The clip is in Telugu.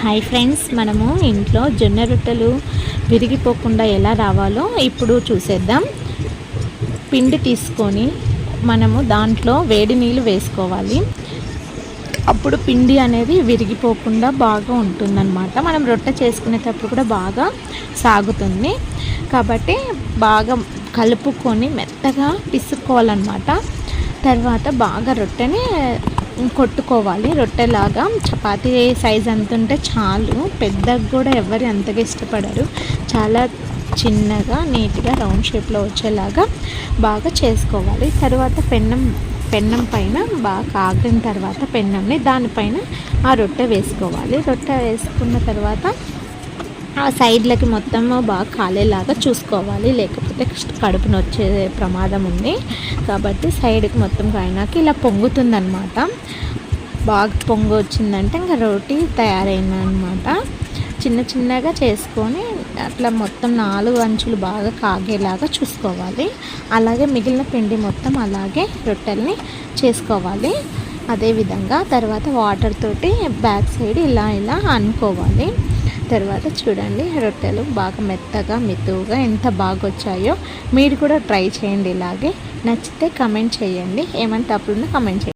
హాయ్ ఫ్రెండ్స్ మనము ఇంట్లో జొన్న రొట్టెలు విరిగిపోకుండా ఎలా రావాలో ఇప్పుడు చూసేద్దాం. పిండి తీసుకొని మనము దాంట్లో వేడి నీళ్ళు వేసుకోవాలి. అప్పుడు పిండి అనేది విరిగిపోకుండా బాగా ఉంటుందన్నమాట. మనం రొట్టె చేసుకునేటప్పుడు కూడా బాగా సాగుతుంది. కాబట్టి బాగా కలుపుకొని మెత్తగా పిసుకోవాలన్నమాట తర్వాత బాగా రొట్టెని కొట్టుకోవాలి రొట్టెలాగా. చపాతీ సైజ్ అంత ఉంటే చాలు. పెద్దగా కూడా ఎవరు అంతగా ఇష్టపడరు. చాలా చిన్నగా నీట్గా రౌండ్ షేప్లో వచ్చేలాగా బాగా చేసుకోవాలి. తర్వాత పెన్నం పెన్నం పైన బాగా కాగిన తర్వాత పెన్నంని దానిపైన ఆ రొట్టె వేసుకోవాలి. రొట్టె వేసుకున్న తర్వాత ఆ సైడ్లకి మొత్తం బాగా కాలేలాగా చూసుకోవాలి. లేకపోతే కడుపు నొచ్చే ప్రమాదం ఉంది. కాబట్టి సైడ్కి మొత్తం కాయినాక ఇలా పొంగుతుందనమాట బాగా పొంగు వచ్చిందంటే ఇంకా రోటీ తయారైందనమాట చిన్న చిన్నగా చేసుకొని అట్లా మొత్తం నాలుగు అంచులు బాగా కాగేలాగా చూసుకోవాలి. అలాగే మిగిలిన పిండి మొత్తం అలాగే రొట్టెల్ని చేసుకోవాలి. అదేవిధంగా తర్వాత వాటర్ తోటి బ్యాక్ సైడ్ ఇలా ఇలా అనుకోవాలి. తర్వాత చూడండి రొట్టెలు బాగా మెత్తగా మెతువుగా ఎంత బాగా వచ్చాయో మీరు కూడా ట్రై చేయండి ఇలాగే. నచ్చితే కమెంట్ చేయండి. ఏమైనా తప్పులున్నా కమెంట్ చేయండి.